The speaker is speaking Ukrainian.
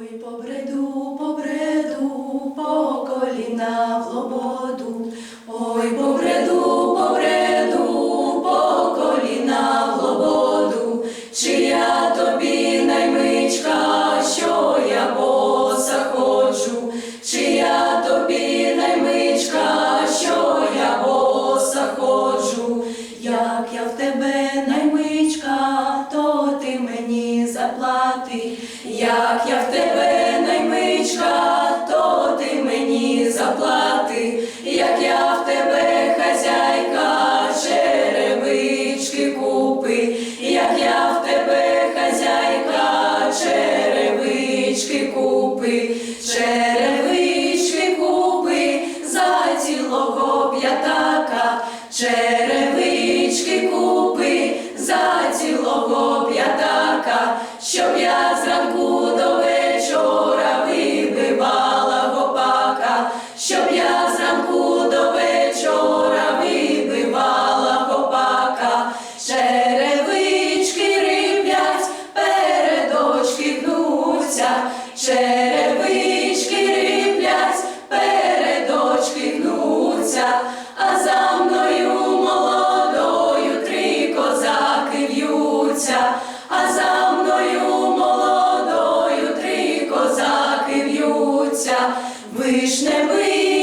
Ой, побреду, побреду, по коліна в лободу. Ой, побреду, побреду, по коліна в лободу. Чи я тобі наймичка, що я боса ходжу? Чи я тобі наймичка, що я боса ходжу? Як я в тебе заплати. Як я в тебе наймичка, то ти мені заплати. Як я в тебе хазяйка, черевички купи. Як я в тебе хазяйка, черевички купи. Черевички купи за цілого п'ятака. Черевички купи за цілого п'ятака, щоб я зранку до вишневий.